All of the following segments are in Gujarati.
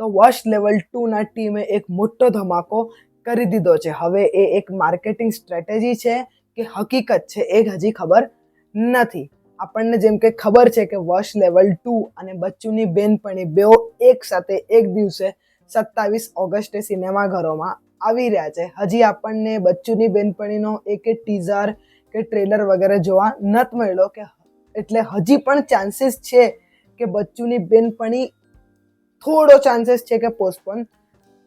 તો વોશ લેવલ ટુના ટીમે એક મોટો ધમાકો કરી દીધો છે. હવે એ એક માર્કેટિંગ સ્ટ્રેટેજી છે કે હકીકત છે એ હજી ખબર નથી. આપણને જેમ કે ખબર છે કે વોશ લેવલ ટુ અને બચ્ચુની બેનપણી બેઓ એક સાથે એક દિવસે સત્તાવીસ ઓગસ્ટે સિનેમાઘરોમાં આવી રહ્યા છે. હજી આપણને બચ્ચુની બેનપણીનો એક ટીઝર કે ટ્રેલર વગેરે જોવા નથી મળ્યો કે એટલે હજી પણ ચાન્સીસ છે કે બચ્ચુની બેનપણી થોડો ચાન્સીસ છે કે પોસ્ટપોન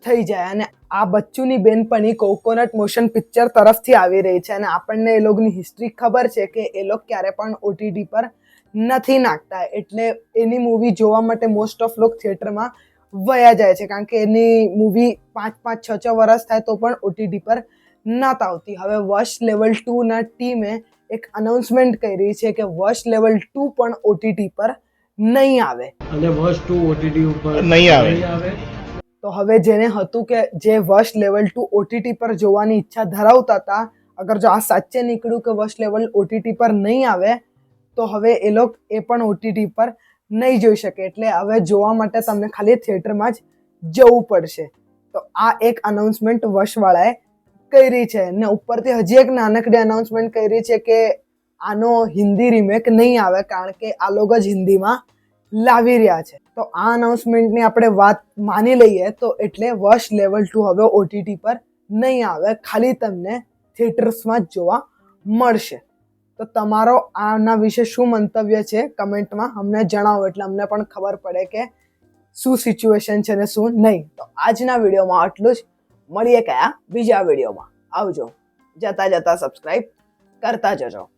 થઈ જાય. અને આ બચ્ચુની બેનપણી કોકોનટ મોશન પિક્ચર તરફથી આવી રહી છે. અને આપણને એ લોકોની હિસ્ટ્રી ખબર છે કે એ લોકો ક્યારે પણ ઓટીટી પર નથી નાખતા. એટલે એની મૂવી જોવા માટે મોસ્ટ ઓફ લોક થિયેટરમાં વયા જાય છે. કારણ કે એની મૂવી પાંચ પાંચ, છ છ વર્ષ થાય તો પણ ઓટીટી પર નત આવતી. હવે વોશ લેવલ ટુના ટીમે એક અનાઉન્સમેન્ટ કરી છે કે વોશ લેવલ ટુ પણ ઓટીટી પર નહીં આવે. અને વોચ ટુ ઓટીટી ઉપર નહીં આવે. આવે. તો હવે જેને હતું કે જે વર્ષ લેવલ ટુ ઓટીટી પર જોવાની ઈચ્છા ધરાવતા હતા અગર જો આ સાચે નીકળ્યું કે વર્ષ લેવલ ઓટીટી પર નહીં આવે તો હવે એ લોકો એ પણ ઓટીટી પર નહીં જોઈ શકે. એટલે હવે જોવા માટે તમને ખાલી થિયેટરમાં જ જવું પડશે. તો આ એક અનાઉન્સમેન્ટ વશવાળાએ કરી છે. ને ઉપરથી હજી એક નાનકડી અનાઉન્સમેન્ટ કરી છે કે આનો હિન્દી રિમેક નહીં આવે કારણ કે આ લોકો જ હિન્દીમાં લાવી રહ્યા છે. તો આ અનાઉન્સમેન્ટની આપણે વાત માની લઈએ તો એટલે વશ લેવલ ટુ હવે ઓટીટી પર નહીં આવે. ખાલી તમને થિયેટર્સમાં જ જોવા મળશે. તો તમારો આના વિશે શું મંતવ્ય છે કમેન્ટમાં અમને જણાવો એટલે અમને પણ ખબર પડે કે શું સિચ્યુએશન છે ને શું નહીં. તો આજના વિડીયોમાં આટલું જ. મળીએ કયા બીજા વિડીયોમાં. આવજો. જતા જતા સબસ્ક્રાઈબ કરતા જજો.